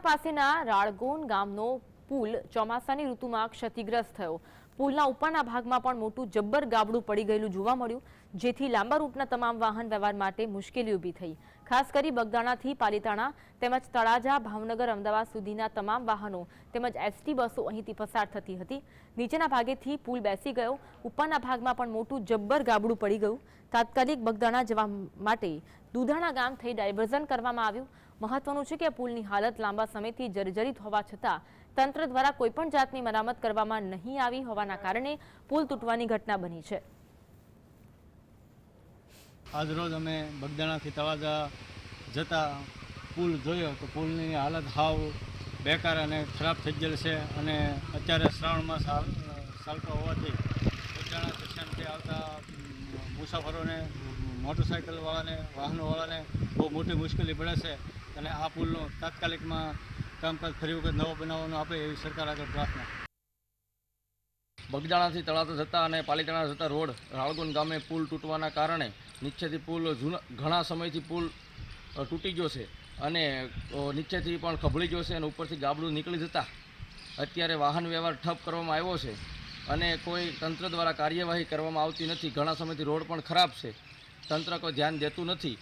બગદાણા પાસેના રાળગોન ગામનો પુલ ચોમાસાની ઋતુમાં ક્ષતિગ્રસ્ત થયો. પુલના ઉપરના ભાગમાં પણ મોટું જબ્બર ગાબડું પડી ગયેલું જોવા મળ્યું, જેથી લાંબા રૂટના તમામ વાહન વ્યવહાર માટે મુશ્કેલી ઊભી થઈ. ખાસ કરી બગદાણાથી પાલીતાણા તેમજ તળાજા, ભાવનગર, અમદાવાદ સુધીના તમામ વાહનો તેમજ એસટી બસો અહીંથી પસાર થતી હતી. નીચેના ભાગેથી પુલ બેસી ગયો. ઉપરના ભાગમાં પણ મોટું જબ્બર ગાબડું પડી ગયું. તાત્કાલિક બગદાણા જવા માટે દુધાણા ગામ થઈ ડાયવર્ઝન કરવામાં આવ્યું. મહત્વનું છે કે પુલની હાલત લાંબા સમયથી જર્જરિત હોવા છતાં તંત્ર દ્વારા કોઈપણ જાતની મરામત કરવામાં નહીં આવી હોવાના કારણે પુલ તૂટવાની ઘટના બની છે. આજરોજ અમે બગદાણાથી તળાજા જતા પુલ જોયો તો પુલની હાલત હાવ બેકાર અને ખરાબ થઈ ગયેલ છે અને અત્યારે શ્રાવણમાં ચાલતો હોવાથી બગદાણા સ્ટેશનથી આવતા મુસાફરોને મોટરસાઇકલવાળાને વાહનોવાળાને બહુ મોટી મુશ્કેલી પડે છે અને આ પુલનું તાત્કાલિકમાં કામકાજ ફરી વખત નવો બનાવવાનું આપે એવી સરકાર આગળ પ્રાર્થના. બગદાણાથી તળાજા જતા અને પાલીતાણા જતા રોડ રાળગોન ગામે પુલ તૂટવાના કારણે નીચેથી પુલ જૂના, ઘણા સમયથી પુલ તૂટી ગયો છે અને નીચેથી પણ ખભળી ગયો છે અને ઉપરથી ગાબડું નીકળી જતા અત્યારે વાહન વ્યવહાર ઠપ કરવામાં આવ્યો છે અને કોઈ તંત્ર દ્વારા કાર્યવાહી કરવામાં આવતી નથી. ઘણા સમયથી રોડ પણ ખરાબ છે. તંત્ર કોઈ ધ્યાન દેતું નથી.